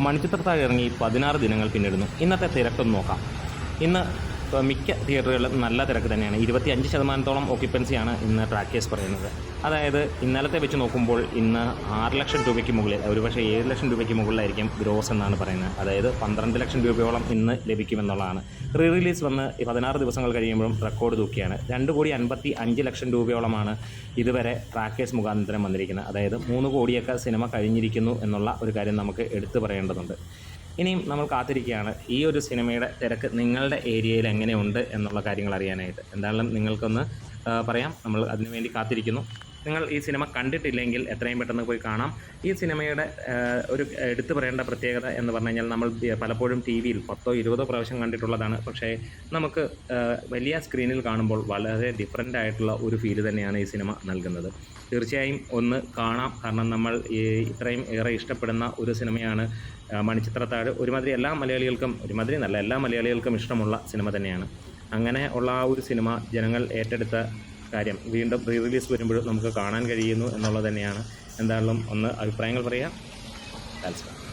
മണിച്ചിത്രത്താഴ് ഇറങ്ങി പതിനാറ് ദിനങ്ങൾ പിന്നിടുന്നു. ഇന്നത്തെ തിരക്കൊന്ന് നോക്കാം. ഇന്ന് മിക്ക തിയേറ്ററുകളിലും നല്ല തിരക്ക് തന്നെയാണ്. ഇരുപത്തി അഞ്ച് ശതമാനത്തോളം ഓക്യുപ്പൻസിയാണ് ഇന്ന് ട്രാക്കേഴ്സ് പറയുന്നത്. അതായത് ഇന്നലത്തെ വെച്ച് നോക്കുമ്പോൾ ഇന്ന് ആറ് ലക്ഷം രൂപയ്ക്ക് മുകളിൽ ഒരുപക്ഷെ ഏഴ് ലക്ഷം രൂപയ്ക്ക് മുകളിലായിരിക്കും ഗ്രോസ് എന്നാണ് പറയുന്നത്. അതായത് പന്ത്രണ്ട് ലക്ഷം രൂപയോളം ഇന്ന് ലഭിക്കുമെന്നുള്ളതാണ്. റീ റിലീസ് വന്ന് പതിനാറ് ദിവസങ്ങൾ കഴിയുമ്പോഴും റെക്കോർഡ് തൂക്കിയാണ്. രണ്ട് കോടി അൻപത്തി അഞ്ച് ലക്ഷം രൂപയോളമാണ് ഇതുവരെ ട്രാക്കേഴ്സ് മുഖാന്തരം വന്നിരിക്കുന്നത്. അതായത് മൂന്ന് കോടിയൊക്കെ സിനിമ കഴിഞ്ഞിരിക്കുന്നു എന്നുള്ള ഒരു കാര്യം നമുക്ക് എടുത്തു പറയേണ്ടതുണ്ട്. ഇനിയും നമ്മൾ കാത്തിരിക്കുകയാണ്. ഈ ഒരു സിനിമയുടെ തിരക്ക് നിങ്ങളുടെ ഏരിയയിൽ എങ്ങനെയുണ്ട് എന്നുള്ള കാര്യങ്ങൾ അറിയാനായിട്ട്. എന്തായാലും നിങ്ങൾക്കൊന്ന് പറയാം. നമ്മൾ അതിനുവേണ്ടി കാത്തിരിക്കുന്നു. നിങ്ങൾ ഈ സിനിമ കണ്ടിട്ടില്ലെങ്കിൽ എത്രയും പെട്ടെന്ന് പോയി കാണാം. ഈ സിനിമയുടെ ഒരു എടുത്തു പറയേണ്ട പ്രത്യേകത എന്ന് പറഞ്ഞു കഴിഞ്ഞാൽ നമ്മൾ പലപ്പോഴും ടി വിയിൽ പത്തോ ഇരുപതോ പ്രാവശ്യം കണ്ടിട്ടുള്ളതാണ്. പക്ഷേ നമുക്ക് വലിയ സ്ക്രീനിൽ കാണുമ്പോൾ വളരെ ഡിഫറെന്റ് ആയിട്ടുള്ള ഒരു ഫീൽ തന്നെയാണ് ഈ സിനിമ നൽകുന്നത്. തീർച്ചയായും ഒന്ന് കാണാം. കാരണം നമ്മൾ ഈ ഇത്രയും ഏറെ ഇഷ്ടപ്പെടുന്ന ഒരു സിനിമയാണ് മണിച്ചിത്രത്താഴ്. ഒരുമാതിരി എല്ലാ മലയാളികൾക്കും ഒരുമാതിരി നല്ല എല്ലാ മലയാളികൾക്കും ഇഷ്ടമുള്ള സിനിമ തന്നെയാണ്. അങ്ങനെ ഉള്ള ആ ഒരു സിനിമ ജനങ്ങൾ ഏറ്റെടുത്ത കാര്യം. വീണ്ടും റീ റിലീസ് വരുമ്പോഴും നമുക്ക് കാണാൻ കഴിയുന്നു എന്നുള്ളത് തന്നെയാണ്. എന്തായാലും ഒന്ന് അഭിപ്രായങ്ങൾ പറയാം. താല്പര്യം